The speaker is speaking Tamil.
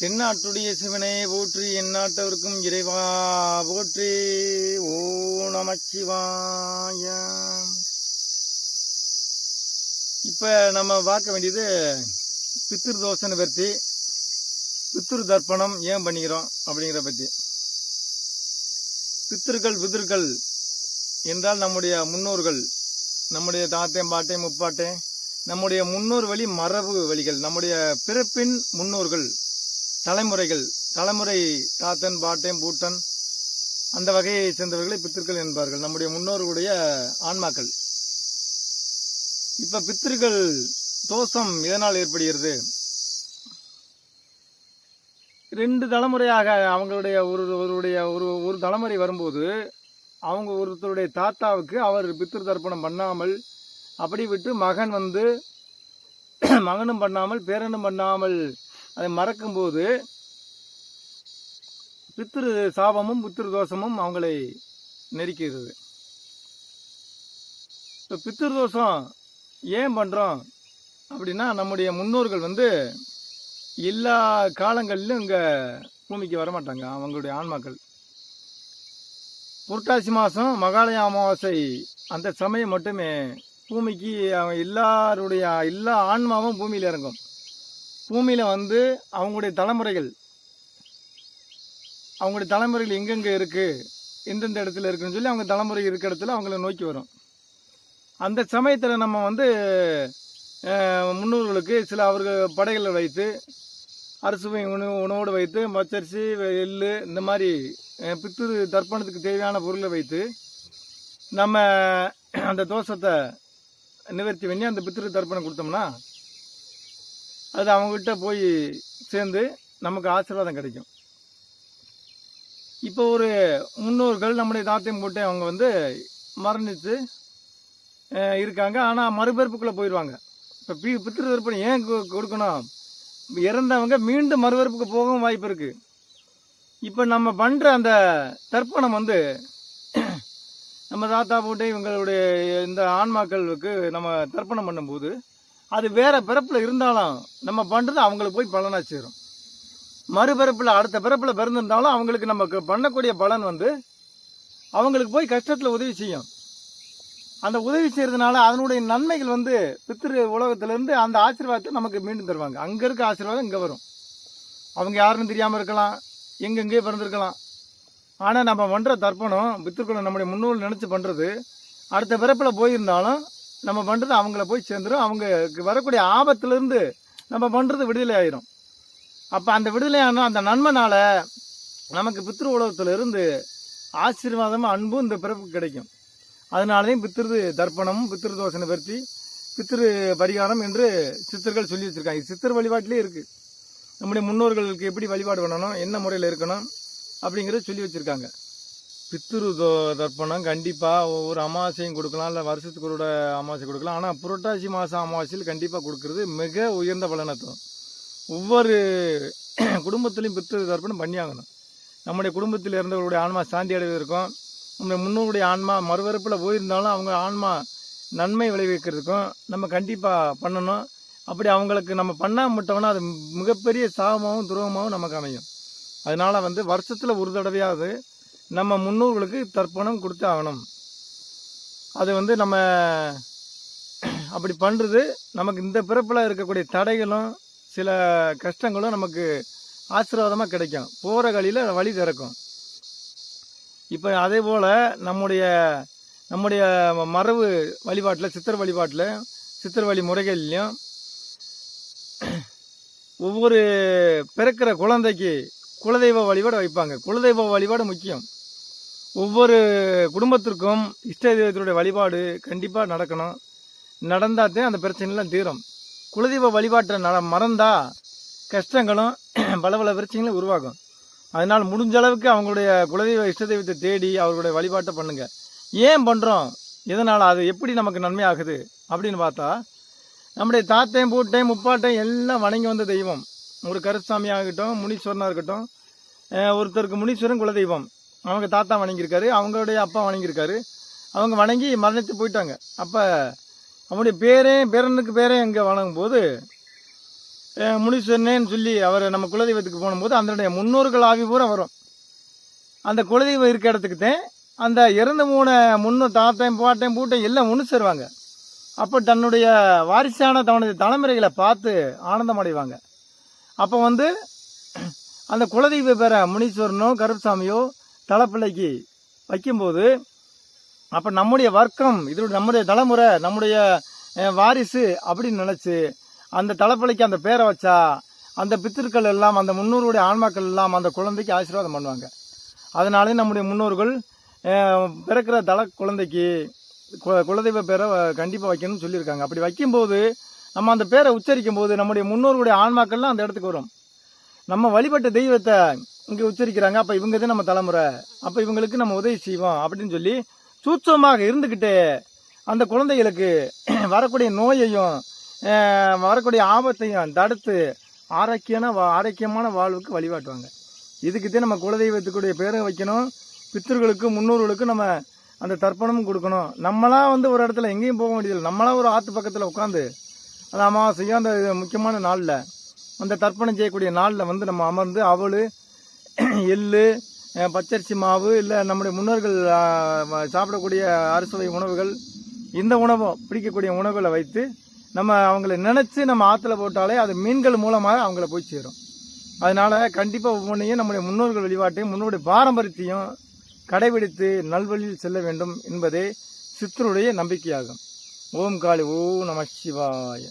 தென்னாட்டுடைய சிவனே போற்றி எந்நாட்டவருக்கும் இறைவா போற்றி. ஓ நமச்சிவாய இப்ப நம்ம பார்க்க வேண்டியது பித்திரு தோசனை நிவர்த்தி பித்திரு தர்ப்பணம் ஏன் பண்ணிக்கிறோம் அப்படிங்கிற பற்றி. பித்திருக்கள் பிதிர்கள் என்றால் நம்முடைய முன்னோர்கள் நம்முடைய தாத்தேன் பாட்டையும் முப்பாட்டேன் நம்முடைய முன்னோர் வழி மரபு வழிகள் நம்முடைய பிறப்பின் முன்னோர்கள் தலைமுறைகள் தலைமுறை தாத்தன் பாட்டன் பூட்டன் அந்த வகையை சேர்ந்தவர்களை பித்திருக்கள் என்பார்கள். நம்முடைய முன்னோர்களுடைய ஆன்மாக்கள். இப்போ பித்திருக்கள் தோஷம் எதனால் ஏற்படுகிறது? ரெண்டு தலைமுறையாக அவங்களுடைய ஒரு ஒருடைய ஒரு ஒரு தலைமுறை வரும்போது அவங்க ஒருத்தருடைய தாத்தாவுக்கு அவர் பித்திரு தர்ப்பணம் பண்ணாமல் அப்படி விட்டு மகன் வந்து மகனும் பண்ணாமல் பேரனும் பண்ணாமல் அதை மறக்கும்போது பித்திரு சாபமும் பித்திரு தோஷமும் அவங்களை நெருக்கிறது இப்போ பித்திரு தோஷம் ஏன் பண்ணுறோம் அப்படின்னா நம்முடைய முன்னோர்கள் வந்து எல்லா காலங்களிலும் இங்கே பூமிக்கு வரமாட்டாங்க அவங்களுடைய ஆன்மாக்கள். புரட்டாசி மாதம் மகாலய அமாவாசை அந்த சமயம் மட்டுமே பூமிக்கு அவங்க எல்லாருடைய எல்லா ஆன்மாவும் பூமியில் இறங்கும். பூமியில் வந்து அவங்களுடைய தலைமுறைகள் அவங்களுடைய தலைமுறைகள் எங்கெங்கே இருக்குது எந்தெந்த இடத்துல இருக்குன்னு சொல்லி அவங்க தலைமுறை இருக்கிற இடத்துல அவங்கள நோக்கி வரும். அந்த சமயத்தில் நம்ம வந்து முன்னோர்களுக்கு சில அவர்கள் படைகளை வைத்து அரிசுவை உணவு உணவோடு வைத்து மச்சரிசி எள் இந்த மாதிரி பித்துரு பித்திரு தர்ப்பணத்துக்கு தேவையான பொருளை வைத்து நம்ம அந்த தோஷத்தை நிவர்த்தி பண்ணி அந்த பித்திரு தர்ப்பணம் கொடுத்தோம்னா அது அவங்ககிட்ட போய் சேர்ந்து நமக்கு ஆசீர்வாதம் கிடைக்கும். இப்போ ஒரு முன்னோர்கள் நம்முடைய தாத்தையும் போட்டு அவங்க வந்து மரணித்து இருக்காங்க. ஆனால் மறுபிறப்புக்குள்ளே போயிடுவாங்க இப்போ பி பித்திரு தர்ப்பணம் ஏன் கொடுக்கணும்? இறந்தவங்க மீண்டும் மறுபிறப்புக்கு போகவும் வாய்ப்பு இருக்குது இப்போ நம்ம பண்ணுற அந்த தர்ப்பணம் வந்து நம்ம தாத்தா போட்டு இவங்களுடைய இந்த ஆன்மாக்களுக்கு நம்ம தர்ப்பணம் பண்ணும்போது அது வேறு பிறப்பில் இருந்தாலும் நம்ம பண்ணுறது அவங்களுக்கு போய் பலனாக சேரும். மறுபிறப்பில் அடுத்த பிறப்பில் பிறந்திருந்தாலும் அவங்களுக்கு நமக்கு பண்ணக்கூடிய பலன் வந்து அவங்களுக்கு போய் கஷ்டத்தில் உதவி செய்யும். அந்த உதவி செய்கிறதுனால அதனுடைய நன்மைகள் வந்து பித்திரு உலகத்திலேருந்து அந்த ஆசீர்வாதத்தை நமக்கு மீண்டும் தருவாங்க. அங்கே இருக்க ஆசீர்வாதம் இங்கே வரும். அவங்க யாருன்னு தெரியாமல் இருக்கலாம். எங்கெங்கேயே பிறந்திருக்கலாம். ஆனால் நம்ம பண்ணுற தர்ப்பணம் பித்திருக்குள்ள நம்முடைய முன்னோர்கள் நினச்சி பண்ணுறது அடுத்த பிறப்பில் போயிருந்தாலும் நம்ம பண்ணுறது அவங்கள போய் சேர்ந்துடும் அவங்களுக்கு வரக்கூடிய ஆபத்துலேருந்து நம்ம பண்ணுறது விடுதலை ஆயிரும். அப்போ அந்த விடுதலையான அந்த நன்மைனால நமக்கு பித்ரு உலகத்திலிருந்து ஆசீர்வாதமும் அன்பும் இந்த பிறப்பு கிடைக்கும். அதனாலதான் பித்திரு தர்ப்பணமும் பித்திரு தோசனை பற்றி பித்திரு பரிகாரம் என்று சித்தர்கள் சொல்லி வச்சிருக்காங்க. இது சித்தர் வழிபாட்டிலே இருக்குது நம்முடைய முன்னோர்களுக்கு எப்படி வழிபாடு பண்ணணும் என்ன முறையில் இருக்கணும் அப்படிங்கிறத சொல்லி வச்சுருக்காங்க. பித்திரு தோ- தர்ப்பணம் கண்டிப்பாக ஒவ்வொரு அமாவாசையும் கொடுக்கலாம் இல்லை வருஷத்துக்கு ஒரு அமாவாசை கொடுக்கலாம். ஆனால் புரட்டாசி மாதம் அமாவாசையில் கண்டிப்பாக கொடுக்கறது மிக உயர்ந்த பலனத்துவம். ஒவ்வொரு குடும்பத்திலையும் பித்திரு தர்ப்பணம் பண்ணியாகணும். நம்முடைய குடும்பத்தில் இருந்தவர்களுடைய ஆன்மா சாந்தி அடைவதற்கும் நம்முடைய முன்னோருடைய ஆன்மா மறுவரப்பில் போயிருந்தாலும் அவங்க ஆன்மா நன்மை விளைவிக்கிறதுக்கும் நம்ம கண்டிப்பாக பண்ணணும். அப்படி அவங்களுக்கு நம்ம பண்ணாம விட்டோம்னா அது மிகப்பெரிய சாபமாகவும் துரோகமாகவும் நமக்கு அமையும். அதனால் வந்து வருஷத்தில் ஒரு தடவையாவது நம்ம முன்னோர்களுக்கு தர்ப்பணம் கொடுத்து ஆகணும். அது வந்து நம்ம அப்படி பண்ணுறது நமக்கு இந்த பிறப்பில் இருக்கக்கூடிய தடைகளும் சில கஷ்டங்களும் நமக்கு ஆசீர்வாதமாக கிடைக்கும். போகிற வழியில் வழி திறக்கும். இப்போ அதே போல் நம்முடைய நம்முடைய மரபு வழிபாட்டில் சித்தர் வழிபாட்டில் சித்தர் வழி முறைகள்லையும் ஒவ்வொரு பிறக்கிற குழந்தைக்கு குலதெய்வ வழிபாடு வைப்பாங்க. குலதெய்வ வழிபாடு முக்கியம். ஒவ்வொரு குடும்பத்திற்கும் இஷ்ட தெய்வத்தினுடைய வழிபாடு கண்டிப்பாக நடக்கணும். நடந்தாதான் அந்த பிரச்சனைலாம் தீரும். குலதெய்வ வழிபாட்டை நட மறந்தால் கஷ்டங்களும் பல பல பிரச்சனைகளும் உருவாகும். அதனால் முடிஞ்ச அளவுக்கு அவங்களுடைய குலதெய்வ இஷ்ட தெய்வத்தை தேடி அவர்களுடைய வழிபாட்டை பண்ணுங்கள் ஏன் பண்ணுறோம் எதனால்? அது எப்படி நமக்கு நன்மையாகுது அப்படின்னு பார்த்தா நம்முடைய தாத்தையும் பூட்டையும் முப்பாட்டையும் எல்லாம் வணங்கி வந்த தெய்வம். ஒரு கருசாமி ஆகட்டும் முனீஸ்வரனாக இருக்கட்டும் ஒருத்தருக்கு முனீஸ்வரன் குலதெய்வம். அவங்க தாத்தா வணங்கியிருக்காரு அவங்களுடைய அப்பா வணங்கியிருக்காரு. அவங்க வணங்கி மரணித்து போயிட்டாங்க. அப்போ அவனுடைய பேரே பேரனுக்கு பேரே இங்கே வணங்கும் போது முனீஸ்வரனேன்னு சொல்லி அவர் நம்ம குலதெய்வத்துக்கு போகும்போது அதனுடைய முன்னோர்கள் ஆவி பூரா வரும். அந்த குலதெய்வம் இருக்க இடத்துக்கு தான் அந்த இறந்து மூணு முன்னோர் தாத்தையும் பாட்டையும் பூட்டையும் எல்லாம் ஒன்று சேருவாங்க. அப்போ தன்னுடைய வாரிசான தன்னுடைய தலைமுறைகளை பார்த்து ஆனந்தம் அடைவாங்க அப்போ வந்து அந்த குலதெய்வ பேரை முனீஸ்வரனோ கருப்பசாமியோ தலைப்பிள்ளைக்கு வைக்கும்போது அப்போ நம்முடைய வர்க்கம் இது நம்முடைய தலைமுறை நம்முடைய வாரிசு அப்படின்னு நினச்சி அந்த தலைப்பிள்ளைக்கு அந்த பேரை வச்சா அந்த பித்திருக்கள் எல்லாம் அந்த முன்னோருடைய ஆன்மாக்கள் எல்லாம் அந்த குழந்தைக்கு ஆசீர்வாதம் பண்ணுவாங்க. அதனாலே நம்முடைய முன்னோர்கள் பிறக்கிற தலை குழந்தைக்கு கு- குலதெய்வ பேரை கண்டிப்பாக வைக்கணும்னு சொல்லியிருக்காங்க. அப்படி வைக்கும்போது நம்ம அந்த பேரை உச்சரிக்கும் போது நம்முடைய முன்னோர்களுடைய ஆன்மாக்கள்லாம் அந்த இடத்துக்கு வரும். நம்ம வழிபட்ட தெய்வத்தை இங்கே உச்சரிக்கிறாங்க. அப்போ இவங்க தான் நம்ம தலைமுறை. அப்போ இவங்களுக்கு நம்ம உதவி செய்வோம் அப்படின்னு சொல்லி சூட்சமாக இருந்துக்கிட்டு அந்த குழந்தைகளுக்கு வரக்கூடிய நோயையும் வரக்கூடிய ஆபத்தையும் தடுத்து ஆரோக்கியான வா ஆரோக்கியமான வாழ்வுக்கு வழிகாட்டுவாங்க. இதுக்கு நம்ம குலதெய்வத்துக்குடைய பேரை வைக்கணும். பித்தர்களுக்கும் முன்னோர்களுக்கும் நம்ம அந்த தர்ப்பணமும் கொடுக்கணும். நம்மளாம் வந்து ஒரு இடத்துல எங்கேயும் போக வேண்டியதில்லை. நம்மளா ஒரு ஆற்று பக்கத்தில் உட்காந்து அந்த அமாவாசையும் அந்த முக்கியமான நாளில் அந்த தர்ப்பணம் செய்யக்கூடிய நாளில் வந்து நம்ம அமர்ந்து அவள் எள்ளு பச்சரிசி மாவு இல்லை நம்முடைய முன்னோர்கள் சாப்பிடக்கூடிய அறுசுவை உணவுகள் இந்த உணவு பிடிக்கக்கூடிய உணவுகளை வைத்து நம்ம அவங்கள நினச்சி நம்ம ஆற்றுல போட்டாலே அது மீன்கள் மூலமாக அவங்கள போய் சேரும். அதனால் கண்டிப்பாக ஒவ்வொன்றையும் நம்முடைய முன்னோர்கள் வழிபாட்டையும் முன்னோடைய பாரம்பரியத்தையும் கடைபிடித்து நல்வழியில் செல்ல வேண்டும் என்பதே சித்தருடைய நம்பிக்கையாகும். ஓம் காளி ஓ நம சிவாய.